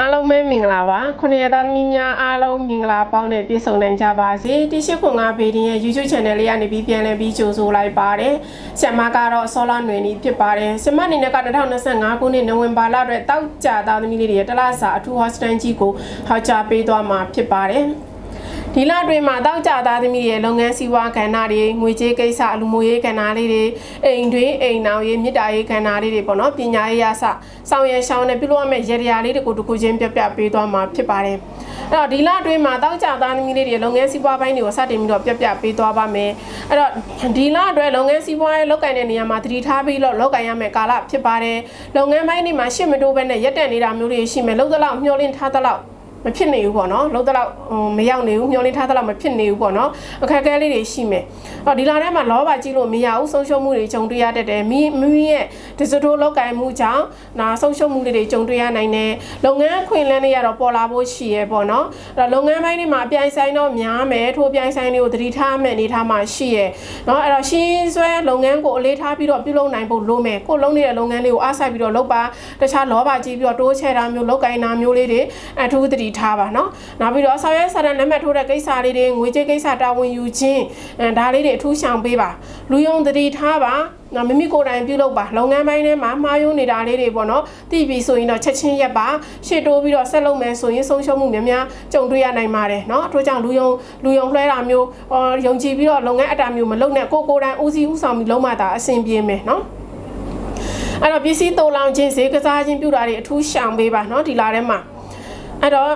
အားလုံးပဲမင်္ဂလာပါခုနှစ်ရက်သားသမီးများအားလုံးမင်္ဂလာပေါင်းနဲ့ပြည့်စုံနိုင်ကြပါစေဒီရှိခွန်ကဘေဒီရဲ့ YouTube channel လေးကနေပြီးပြန်လည်ပြီးကြိုဆိုလိုက်ပါတယ်ဆင်မကတော့ဆောလာနွေနီဖြစ်ပါတယ်ဆင်မအနေနဲ့က2025ခုနှစ်နိုဝင်ဘာလအတွက်တောက်ကြသားသမီးလေးတွေရဲ့တလားစာအထူး hostel ကြီးကိုဟောကြားပေးသွားမှာဖြစ်ပါတယ် ဒီလအတွင်းမှာတောက်ကြသားသမီးရဲ့လုပ်ငန်းစီးပွားကဏ္ဍတွေငွေကြေးကိစ္စအလူမျိုးရေးကဏ္ဍလေးတွေအိမ်တွင်းအိမ်နောင်ရေးမြစ်တာရေးကဏ္ဍလေးတွေပေါ့နော်ပညာရေးရစဆောင်ရွက်ရှောင်းနဲ့ပြုလုပ်ရမယ့်ရရလေးတွေကိုတစ်ခုချင်းပြပြပေးသွားမှာဖြစ်ပါတယ်အဲ့တော့ဒီလအတွင်းမှာတောက်ကြသားသမီးလေးတွေလုပ်ငန်းစီးပွားပိုင်းတွေကိုစတင်ပြီးတော့ပြပြပေးသွားပါမယ်အဲ့တော့ဒီလအတွက်လုပ်ငန်းစီးပွားရေးလုပ်ကိုင်တဲ့နေရာမှာတတိထားပြီးတော့လုပ်ကိုင်ရမယ့်ကာလဖြစ်ပါတယ်လုပ်ငန်းပိုင်းတွေမှာရှစ်မတိုးဘဲနဲ့ရက်တက်နေတာမျိုးတွေရှိမယ်လို့သလောက်မျှော်လင့်ထားသလောက် မဖြစ်နေဘူးပေါ့နော်လုံးတော့မရောက်နေဘူးမျောလင်းထားတော့မဖြစ်နေဘူးပေါ့နော်အခက်အခဲလေးတွေရှိမယ်အော်ဒီလာထဲမှာလောဘကြီးလို့မရဘူးဆုံးရှုံးမှုတွေကြုံတွေ့ရတတ်တယ်မိမိရဲ့ဒီစတိုးလောက်ကင်မှုကြောင့်နာဆုံးရှုံးမှုတွေကြုံတွေ့ရနိုင်တယ်လုပ်ငန်းခွင်လန်းတွေကတော့ပေါ်လာဖို့ရှိရပေါ့နော်အဲ့တော့လုပ်ငန်းပိုင်းတွေမှာအပြိုင်ဆိုင်တော့များမယ်ထိုးပြိုင်ဆိုင်တွေကိုသတိထားမယ်အနေထားမှာရှိရနော်အဲ့တော့ရှင်းဆွဲလုပ်ငန်းကိုအလေးထားပြီးတော့ပြုလုပ်နိုင်ဖို့လိုမယ်ကိုလုံးနေတဲ့လုပ်ငန်းလေးကိုအားစိုက်ပြီးတော့လုပ်ပါတခြားလောဘကြီးပြီးတော့တိုးချဲတာမျိုးလောက်ကင်တာမျိုးလေးတွေအထူးသတိထားပါเนาะနောက်ပြီးတော့ဆောက်ရဲစာတန်လက်မှတ်ထိုးတဲ့ကိစ္စလေးတွေငွေကြေးကိစ္စတာဝန်ယူခြင်းအဲဒါလေးတွေအထူးရှောင်ပေးပါလူယုံသတိထားပါနော်မိမိကိုယ်တိုင်ပြုလုပ်ပါလုပ်ငန်းပိုင်းထဲမှာမှားယွင်းနေတာလေးတွေပေါ့နော်သိပြီဆိုရင်တော့ချက်ချင်းရက်ပါရှေ့တိုးပြီးတော့ဆက်လုပ်မယ်ဆိုရင်ဆုံးရှုံးမှုများများကြုံတွေ့ရနိုင်ပါတယ်เนาะအထို့ကြောင့်လူယုံလူယုံလွှဲတာမျိုးအော်ယုံကြည်ပြီးတော့လုပ်ငန်းအတာမျိုးမလုပ်နဲ့ကိုကိုယ်တိုင်ဦးစီးဦးဆောင်ပြီးလုပ်မှသာအဆင်ပြေမယ်เนาะအဲ့တော့ပစ္စည်းတိုးလောင်ခြင်းဈေးကစားခြင်းပြုတာတွေအထူးရှောင်ပေးပါเนาะဒီလာထဲမှာ အဲ့တော့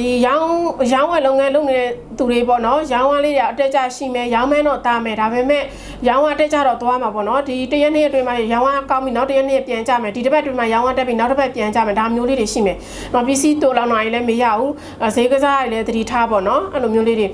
ဒီရောင်းရောင်းဝယ်လုပ်ငန်းလုပ်နေတဲ့သူတွေပေါ့နော်ရောင်းဝယ်လေးတွေအတက်ကြရှိမယ်ရောင်းမဲတော့တာမယ်ဒါပေမဲ့ရောင်းဝယ်တက်ကြတော့သွားမှာပေါ့နော်ဒီတရက်နေ့အတွင်းမှာရောင်းဝယ်ကောင်းပြီနောက်တရက်နေ့ပြန်ကြမယ်ဒီတစ်ပတ်အတွင်းမှာရောင်းဝယ်တက်ပြီနောက်တစ်ပတ်ပြန်ကြမယ်ဒါမျိုးလေးတွေရှိမယ်နော်ပစ္စည်းတိုးလောင်တာကြီးလည်းမရဘူးဈေးကစားရည်လည်းသတိထားပေါ့နော်အဲ့လိုမျိုးလေးတွေ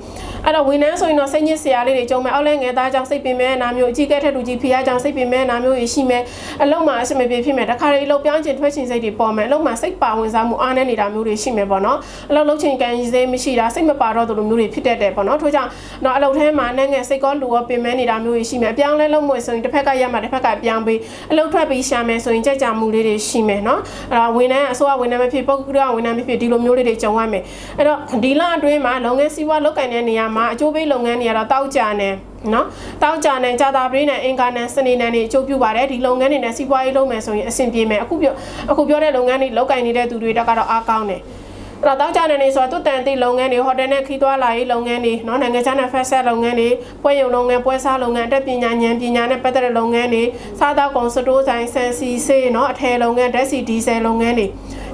အဲ့တော့ဝန်ထမ်းဆိုရင်တော့စိတ်ညစ်စရာလေးတွေကြုံမယ်အောက်လဲငယ်သားကြောင့်စိတ်ပင်မဲ့နာမျိုးအကြီးကဲထက်တူကြီးဖီးယားကြောင့်စိတ်ပင်မဲ့နာမျိုးတွေရှိမယ်အလုံးမှာအဆင်မပြေဖြစ်မယ်တခါလေအလုပ်ပြောင်းချင်ထွက်ချင်စိတ်တွေပေါ်မယ်အလုံးမှာစိတ်ပါဝင်စားမှုအားနည်းနေတာမျိုးတွေရှိမယ်ပေါ့နော်အလုပ်လုပ်ချင်ကန်ရည်စေးမရှိတာစိတ်မပါတော့သလိုမျိုးတွေဖြစ်တတ်တယ်ပေါ့နော်ထို့ကြောင့်တော့အလုပ်ထဲမှာနဲ့ငယ်စိတ်ကောလူရောပင်မဲနေတာမျိုးတွေရှိမယ်အပြောင်းလဲလုပ်မှုဆိုရင်တစ်ဖက်ကရမှာတစ်ဖက်ကပြောင်းပြီးအလုပ်ထွက်ပြီးရှာမယ်ဆိုရင်ကြက်ကြမှုလေးတွေရှိမယ်နော်အဲ့တော့ဝန်ထမ်းအစိုးရဝန်ထမ်းမဖြစ်ပုဂ္ဂလိကဝန်ထမ်းမဖြစ်ဒီလိုမျိုးလေးတွေကြုံရမယ်အဲ့တော့ဒီလအတွင်းမှာလုပ်ငန်းစီးပွားလုပ်ကိုင်တဲ့နေရာမှာအကျိုးပေးလုပ်ငန်းတွေကတော့တောက်ကြနေနော်တောက်ကြနေကြာတာပရိနဲ့အင်္ဂါနဲ့စနေနဲ့နေအကျိုးပြုပါတယ်ဒီလုပ်ငန်းတွေနဲ့စီးပွားရေးလုပ်မယ်ဆိုရင်အဆင်ပြေမယ်အခုပြောအခုပြောတဲ့လုပ်ငန်းတွေလုပ်ကိုင်နေတဲ့သူတွေတော့ကတော့အားကောင်းတယ် အဲ့တော့တောက်ကြနေနေဆိုတော့သူတန်တိလုပ်ငန်းတွေဟိုတယ်နဲ့ခီးသွားလာရေးလုပ်ငန်းတွေနော်နိုင်ငံခြားနဲ့ဖက်ဆက်လုပ်ငန်းတွေပွဲရုံလုပ်ငန်းပွဲစားလုပ်ငန်းတက်ပညာဉာဏ်ပညာနဲ့ပတ်သက်တဲ့လုပ်ငန်းတွေစားသောက်ကုန်စတိုးဆိုင်ဆန်စီဆေးနော်အထည်လုပ်ငန်းဓာတ်ဆီဒီဇယ်လုပ်ငန်းတွေ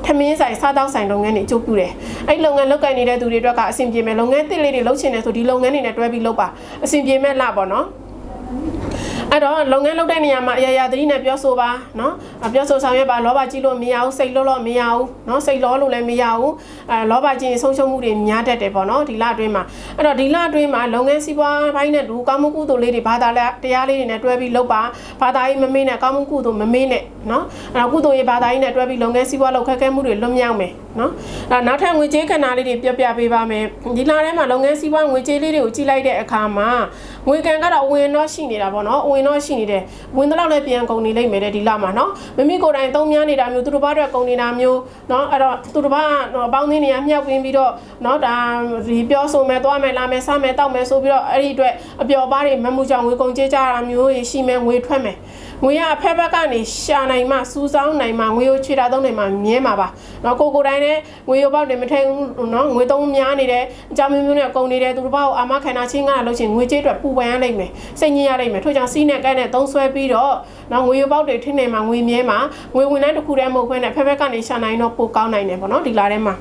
ထမင်းဆိုင်စားတောက်ဆိုင်လုပ်ငန်းတွေအကျိုးပြုတယ်။အဲ့လုပ်ငန်းလုပ်ကိုင်နေတဲ့သူတွေအတွက်ကအဆင်ပြေမယ်လုပ်ငန်းသစ်လေးတွေလုပ်ချင်တယ်ဆိုဒီလုပ်ငန်းတွေနဲ့တွဲပြီးလုပ်ပါအဆင်ပြေမဲ့လပေါ့နော်။ အဲ့တော့လုပ်ငန်းလုပ်တဲ့နေရာမှာအရာရာသတိနဲ့ပြောဆိုပါเนาะပြောဆိုဆောင်ရွက်ပါလောဘကြီးလို့မရဘူးစိတ်လောလို့မရဘူးเนาะစိတ်လောလို့လည်းမရဘူးအဲလောဘကြီးဆုံးရှုံးမှုတွေများတတ်တယ်ပေါ့เนาะဒီလအတွင်းမှာအဲ့တော့ဒီလအတွင်းမှာလုပ်ငန်းစီးပွားပိုင်းနဲ့လူကောင်းမှုကုသိုလ်လေးတွေဘာသာလဲတရားလေးတွေနဲ့တွဲပြီးလုပ်ပါဘာသာရေးမမေ့နဲ့ကောင်းမှုကုသိုလ်မမေ့နဲ့เนาะအဲ့တော့ကုသိုလ်ရေးဘာသာရေးနဲ့တွဲပြီးလုပ်ငန်းစီးပွားလုပ်ခက်ခဲမှုတွေလွတ်မြောက်မယ် နော်အဲနောက်ထပ်ငွေကြေးကဏ္ဍလေးတွေပြပြပေးပါမယ်ဒီလထဲမှာလုပ်ငန်းစီးပွားငွေကြေးလေးတွေကိုကြည့်လိုက်တဲ့အခါမှာငွေကန်ကတော့ဝင်တော့ရှိနေတာပေါ့နော်ဝင်တော့ရှိနေတယ်ဝင်တော့လည်းပြန်ကုန်နေလိမ့်မယ်တဲ့ဒီလမှာနော်မိမိကိုယ်တိုင်သုံးများနေတာမျိုးသူတို့ဘာတွေကုန်နေတာမျိုးနော်အဲ့တော့သူတို့ဘာအပေါင်းသင်းတွေကမြှောက်ဝင်ပြီးတော့နော်ဒါဒီပြောဆိုမယ်သွားမယ်လာမယ်စားမယ်တောက်မယ်ဆိုပြီးတော့အဲ့ဒီအတွက်အပျော်ပါးတွေမမှုကြောင့်ငွေကုန်ကြေးကြတာမျိုးရှိမယ်ငွေထွက်မယ် ငွေရအဖက်ဘက်ကနေရှာနိုင်မှစူးစောင်းနိုင်မှငွေကိုခြေတာသုံးနိုင်မှမြဲမှာပါ။နော်ကိုကိုတိုင်းနဲ့ငွေရောပေါက်တွေမထဲဘူးနော်ငွေသုံးများနေတယ်အကြောင်းမျိုးမျိုးနဲ့ကုန်နေတယ်သူတို့ဘာကိုအာမခံတာချင်းကလို့ချင်းငွေကြေးအတွက်ပူပန်ရလိမ့်မယ်။စိတ်ညစ်ရလိမ့်မယ်ထို့ကြောင့်စီးနဲ့ကဲနဲ့သုံးဆွဲပြီးတော့နော်ငွေရောပေါက်တွေထင်းနေမှငွေမြဲမှာငွေဝင်တိုင်းတစ်ခုတည်းမဟုတ်ဘဲနဲ့ဖက်ဘက်ကနေရှာနိုင်တော့ပိုကောင်းနိုင်တယ်ပေါ့နော်ဒီလာထဲမှာ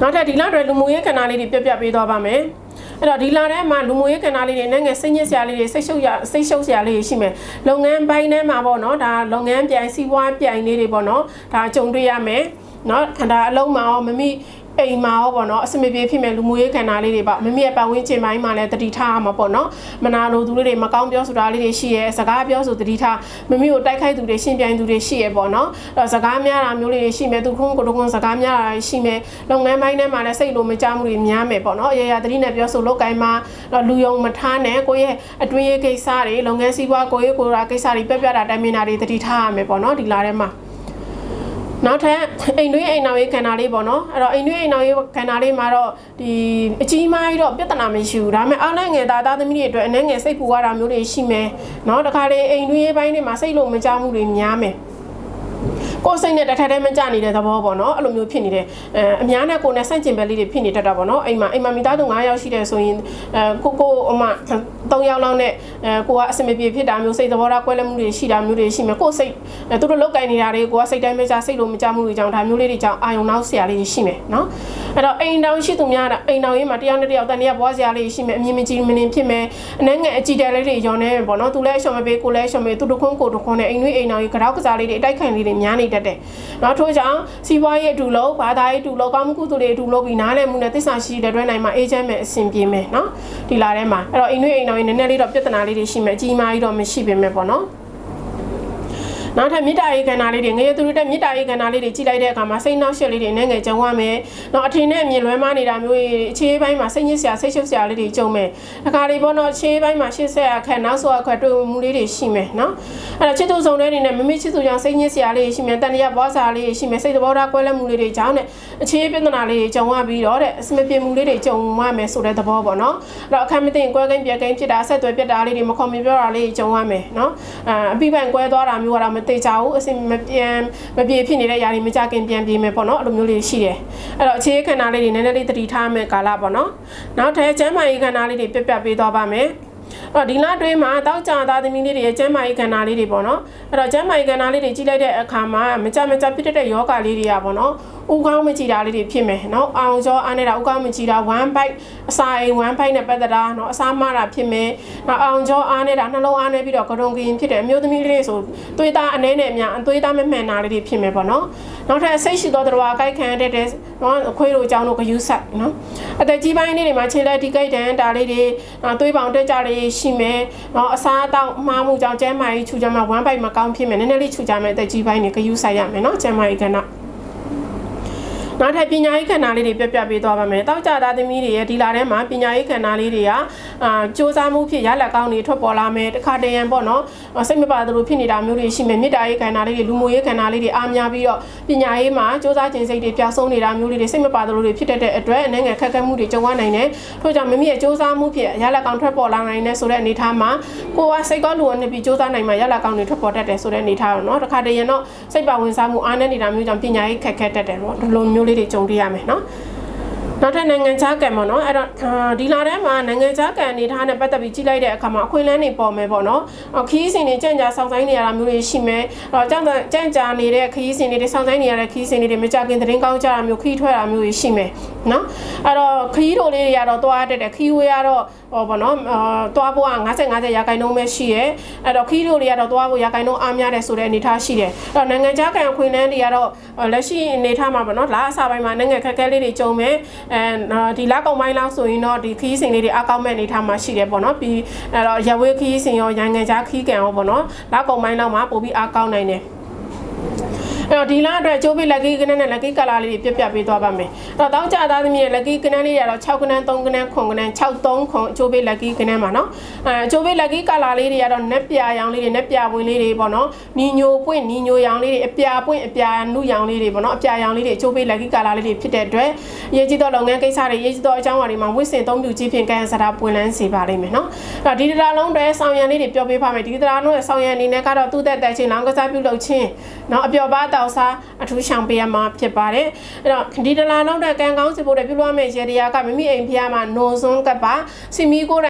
နောက်ထပ်ဒီလတွေလူမှုရေးကဏ္ဍလေးတွေပြပြပေးသွားပါမယ်။ အဲ့တော့ဒီလာထဲမှာလူမှုရေးကဏ္ဍလေးတွေနဲ့ငယ်စိတ်ညစ်စရာလေးတွေစိတ်ရှုပ်ရစိတ်ရှုပ်စရာလေးတွေရှိမယ်လုပ်ငန်းပိုင်းထဲမှာပေါ့နော်ဒါလုပ်ငန်းပြိုင်စီးပွားပြိုင်လေးတွေပေါ့နော်ဒါကြုံတွေ့ရမယ်နော်ဒါအလုံးမှာရောမမိ အိမ်မှာရောပေါ့နော်အစမပြေဖြစ်မဲ့လူမှုရေးခန္ဓာလေးတွေပေါ့မမေရဲ့ပတ်ဝန်းကျင်ပိုင်းမှာလည်းတတိထားရမှာပေါ့နော်မနာလိုသူလေးတွေမကောင်းပြောဆိုတာလေးတွေရှိရဲစကားပြောဆိုတတိထားမမေကိုတိုက်ခိုက်သူတွေရှင်းပြိုင်သူတွေရှိရဲပေါ့နော်အဲ့တော့စကားများတာမျိုးလေးတွေရှိမဲ့သူခုံးကိုတခုံးစကားများတာရှိမဲ့လုပ်ငန်းပိုင်းထဲမှာလည်းစိတ်လိုမကြမှုတွေများမယ်ပေါ့နော်အရာရာတတိနဲ့ပြောဆိုလုပ်ကိုင်းမှာတော့လူယုံမထားနဲ့ကိုယ့်ရဲ့အတွင်းရေးကိစ္စတွေလုပ်ငန်းစည်းပွားကိုယ့်ရဲ့ကိုယ်ရာကိစ္စတွေပြပြတာတိုင်မင်တာတွေတတိထားရမယ်ပေါ့နော်ဒီလာထဲမှာ နနောက်ထပ်အိမ်တွင်းအိမ်နောက်ရေးခန္ဓာလေးပေါ့နော်အဲ့တော့အိမ်တွင်းအိမ်နောက်ရေးခန္ဓာလေးမှာတော့ဒီအကြီးမားကြီးတော့ပြဿနာမရှိဘူးဒါပေမဲ့အောက်လိုက်ငယ်သားသားသမီးတွေအတွက်အနေငယ်စိတ်ပူရတာမျိုးတွေရှိမယ်နော်တခါလေအိမ်တွင်းရေးပိုင်းတွေမှာစိတ်လို့မကြမှုတွေများမယ် ကိုယ်စိတ်နဲ့တစ်ထက်တည်းမကြနေတဲ့သဘောပေါ့နော်အဲ့လိုမျိုးဖြစ်နေတယ်အဲအများနဲ့ကိုယ်နဲ့ဆန့်ကျင်ဘက်လေးတွေဖြစ်နေတတ်တာပေါ့နော်အိမ်မှာအိမ်မှာမိသားစု9ယောက်ရှိတယ်ဆိုရင်အဲကိုကိုအမ3ယောက်လောက်နဲ့အဲကိုကအစမပြေဖြစ်တာမျိုးစိတ်သဘောထားကွဲလွဲမှုတွေရှိတာမျိုးတွေရှိမယ်ကိုယ်စိတ်အဲသူတို့လောက်ကင်နေတာတွေကိုကစိတ်တိုင်းမကြစိတ်လို့မကြမှုတွေကြောင့်ဒါမျိုးလေးတွေကြောင့်အာယုံနောက်ဆရာလေးတွေရှိမယ်နော်အဲ့တော့အိမ်တောင်ရှိသူများတာအိမ်တောင်ရေးမှာတယောက်နဲ့တယောက်တန်တရာဘွားဆရာလေးတွေရှိမယ်အမြင်မကြည့်မနေဖြစ်မယ်အနေငယ်အကြည့်တဲလေးတွေရောနေမယ်ပေါ့နော်သူလည်းအရှော်မပေးကိုလည်းအရှော်မပေးသူတို့ခွန်းကိုတို့ခွန်းနဲ့အိမ်တွင်းအိမ်တောင်ရေးကြောက်ကစားလေးတွေအတိုက်ခိုင်လေးတွေများနေတတ်တယ်နောက်ထို့ကြောင့်စီးပွားရေးအတူလို့ဘာသာရေးအတူလို့ကောင်းမှုကုသိုလ်တွေအတူလို့ပြီးနားလည်မှုနဲ့သစ္စာရှိတဲ့တွဲနိုင်မှာအေဂျင့်မဲ့အဆင်ပြေမယ်နော်ဒီလာထဲမှာအဲ့တော့အိမ်တွင်းအိမ်တောင်ရေးနည်းနည်းလေးတော့ပြဿနာလေးတွေရှိမယ်အကြီးအမားကြီးတော့မရှိပေမဲ့ပေါ့နော် နောက်ထပ်မေတ္တာရေးကဏ္ဍလေးတွေငရေသူတို့တက်မေတ္တာရေးကဏ္ဍလေးတွေကြည့်လိုက်တဲ့အခါမှာစိတ်နှောက်ယှက်လေးတွေနဲ့ငယ်ကြုံရမယ်။နောက်အထင်နဲ့အမြင်လွဲမှားနေတာမျိုးတွေအခြေပိုင်းမှာစိတ်ညစ်စရာစိတ်ရှုပ်စရာလေးတွေကြုံမယ်။အခါလေးပေါ့နော်အခြေပိုင်းမှာရှစ်ဆက်အခက်နောက်ဆိုအခက်တွေ့မှုလေးတွေရှိမယ်နော်။အဲ့တော့ချစ်သူဆောင်တဲ့အနေနဲ့မမေ့ချစ်သူကြောင့်စိတ်ညစ်စရာလေးတွေရှိမယ်။တန်တရားဘွားစာလေးတွေရှိမယ်။စိတ်သဘောထားကွဲလွဲမှုလေးတွေကြောင့်နဲ့အခြေပြဿနာလေးတွေကြုံရပြီးတော့တဲ့အစမပြေမှုလေးတွေကြုံရမယ်ဆိုတဲ့သဘောပေါ့နော်။အဲ့တော့အခက်မသိရင်ကွဲကိန်းပြက်ကိန်းဖြစ်တာဆက်သွယ်ပြက်တာလေးတွေမခေါ်မပြောတာလေးတွေကြုံရမယ်နော်။အာအပိပန်ကွဲသွားတာမျိုးကတော့မသိကြဘူးအစင်မပြန်မပြေဖြစ်နေတဲ့ຢာတွေမကြခင်ပြန်ပြေမယ်ပေါ့နော်အဲ့လိုမျိုးလေးရှိတယ်အဲ့တော့အခြေခန္ဓာလေးတွေနည်းနည်းလေးတတိထားမယ်ကာလပေါ့နော်နောက်ထပ်ကျမ်းမာရေးခန္ဓာလေးတွေပြတ်ပြတ်ပေးသွားပါမယ်အဲ့တော့ဒီလတွင်းမှာတောက်ကြသားသမီးလေးတွေရဲ့ကျမ်းမာရေးကဏ္ဍလေးတွေပေါ့နော်အဲ့တော့ကျမ်းမာရေးကဏ္ဍလေးတွေကြီးလိုက်တဲ့အခါမှာမကြမကြဖြစ်တဲ့ယောဂလေးတွေကပေါ့နော်ဥကောင်းမကြည်တာလေးတွေဖြစ်မယ်နော်အောင်ကျော်အားနေတာဥကောင်းမကြည်တာ1 byte အစာအိမ်1 byte နဲ့ပတ်သက်တာနော်အစာမတာဖြစ်မယ် နော်အောင်ကျော်အားနေတာနှလုံးအားနေပြီးတော့ကရုံကရင်ဖြစ်တယ်အမျိုးသမီးလေးဆိုသွေးသားအနေနဲ့အများအသွေးသားမမှန်တာလေးတွေဖြစ်မယ်ပေါ့နော်နောက်ထပ်စိတ်ရှိသောတရားကိုက်ခံတဲ့တဲ့နော်အခွေးတို့အကြောင်းတို့ဂယုဆက်နော်အသက်ကြီးပိုင်းလေးတွေမှာခြေလက်ဒီကိတ်တန်ဒါလေးတွေနော်သွေးပေါင်တက်ကြလေးရှိမယ်နော်အစားအသောက်မှားမှုကြောင့်ကျန်းမာရေးခြူကြမှာ1 byte မကောင်းဖြစ်မယ်နည်းနည်းလေးခြူကြမယ်အသက်ကြီးပိုင်းတွေဂယုဆက်ရမယ်နော်ကျန်းမာရေးကဏ္ဍ နောက်ထပ်ပညာရေးခန္ဓာလေးတွေပြပြပေးသွားပါမယ်တောက်ကြသားသမီးတွေရဲ့ဒီလာထဲမှာပညာရေးခန္ဓာလေးတွေကအာစူးစမ်းမှုဖြစ်ရလက်ကောင်းတွေထွက်ပေါ်လာမယ်တခါတရံပေါ့နော်စိတ်မပါသလိုဖြစ်နေတာမျိုးတွေရှိမယ်မေတ္တာရေးခန္ဓာလေးတွေလူမှုရေးခန္ဓာလေးတွေအားများပြီးတော့ပညာရေးမှာစူးစမ်းခြင်းစိတ်တွေပျောက်ဆုံးနေတာမျိုးတွေစိတ်မပါသလိုတွေဖြစ်တတ်တဲ့အတွက်အနှံ့ငယ်ခက်ခဲမှုတွေကြုံရနိုင်တယ်ထို့ကြောင့်မိမိရဲ့စူးစမ်းမှုဖြစ်ရလက်ကောင်းထွက်ပေါ်လာနိုင်တဲ့ဆိုတဲ့အနေအထားမှာကိုကစိတ်ကောလူကနေပြီးစူးစမ်းနိုင်မှရလက်ကောင်းတွေထွက်ပေါ်တတ်တယ်ဆိုတဲ့အနေအထားတော့နော်တခါတရံတော့စိတ်ပါဝင်စားမှုအားနည်းနေတာမျိုးကြောင့်ပညာရေးခက်ခဲတတ်တယ်ပေါ့ဒီလိုမျိုးလေးတွေကြုံတွေ့ရမယ်နော် နောက်ထပ်နိုင်ငံခြားကံပေါ့နော်အဲ့တော့ဒီလာထဲမှာနိုင်ငံခြားကံအနေထားနဲ့ပတ်သက်ပြီးကြည့်လိုက်တဲ့အခါမှာအခွင့်အလမ်းတွေပေါ်မယ်ပေါ့နော်ခီးစဉ်တွေကြံ့ကြာစောင့်ဆိုင်နေရတာမျိုးတွေရှိမယ်အဲ့တော့ကြံ့ကြံ့ကြာနေတဲ့ခီးစဉ်တွေစောင့်ဆိုင်နေရတဲ့ခီးစဉ်တွေမကြခင်သတင်းကောင်းကြတာမျိုးခီးထွက်တာမျိုးတွေရှိမယ်နော်အဲ့တော့ခီးတို့လေးတွေကတော့သွားတက်တယ်ခီးဝေးကတော့ဟောပေါ့နော်အာသွားဖို့က50 50ရာခိုင်နှုန်းပဲရှိရဲအဲ့တော့ခီးတို့တွေကတော့သွားဖို့ရာခိုင်နှုန်းအားများတယ်ဆိုတဲ့အနေထားရှိတယ်အဲ့တော့နိုင်ငံခြားကံအခွင့်အလမ်းတွေကတော့လက်ရှိအနေထားမှာပေါ့နော်လာအစားပိုင်းမှာနိုင်ငံခက်ခဲလေးတွေကြုံမယ်အဲဒီလကောင်ပိုင်းလောက်ဆိုရင်တော့ဒီခီးစဉ်လေးတွေအကောက်မဲ့အနေထားမှာရှိတယ်ပေါ့နော်ပြီးအဲ့တော့ရဝေးခီးစဉ်ရောနိုင်ငံခြားခီးကံရောပေါ့နော်လကောင်ပိုင်းလောက်မှာပို့ပြီးအကောက်နိုင်တယ် အဲ့တော့ဒီလအတွက်ကျိုးပိလက်ကီကနန်းနဲ့လက်ကီကလာလေးတွေပြပြပေးသွားပါမယ်အဲ့တော့တောင်းကြသားသမီးရဲ့လက်ကီကနန်းလေးတွေကတော့6ကနန်း3ကနန်း9ကနန်း6 3ခွန်ကျိုးပိလက်ကီကနန်းပါနော်အဲကျိုးပိလက်ကီကလာလေးတွေကတော့နက်ပြရောင်လေးတွေနက်ပြဝင်လေးတွေပေါ့နော်နီညိုပွင့်နီညိုရောင်လေးတွေအပြာပွင့်အပြာနုရောင်လေးတွေပေါ့နော်အပြာရောင်လေးတွေကျိုးပိလက်ကီကလာလေးတွေဖြစ်တဲ့အတွက်ရေးကြည့်တော့လုပ်ငန်းကိစ္စတွေရေးကြည့်တော့အကြောင်းအရာတွေမှာဝစ်စင်သုံးပြကြီးဖြင့်ကံစရာပွင့်လန်းစေပါလိမ့်မယ်နော်အဲ့တော့ဒီတရားလုံးတွေဆောင်ရံလေးတွေပြောပေးပါမယ်ဒီတရားလုံးရဲ့ဆောင်ရံအနေနဲ့ကတော့သူ့သက်သက်ချင်းလောင်းကစားပြုလုပ်ခြင်းနော်အပျော်ပါတောက်စားအထူးရှောင်ပေးရမှာဖြစ်ပါတယ်အဲ့တော့ဒီတလာလောက်တဲ့ကံကောင်းစီဖို့တဲ့ပြုလုပ်ရမယ့်ရေတရားကမိမိအိမ်ဖျားမှာနိုစွန်းကပ်ပါစီမီကိုယ်တိုင်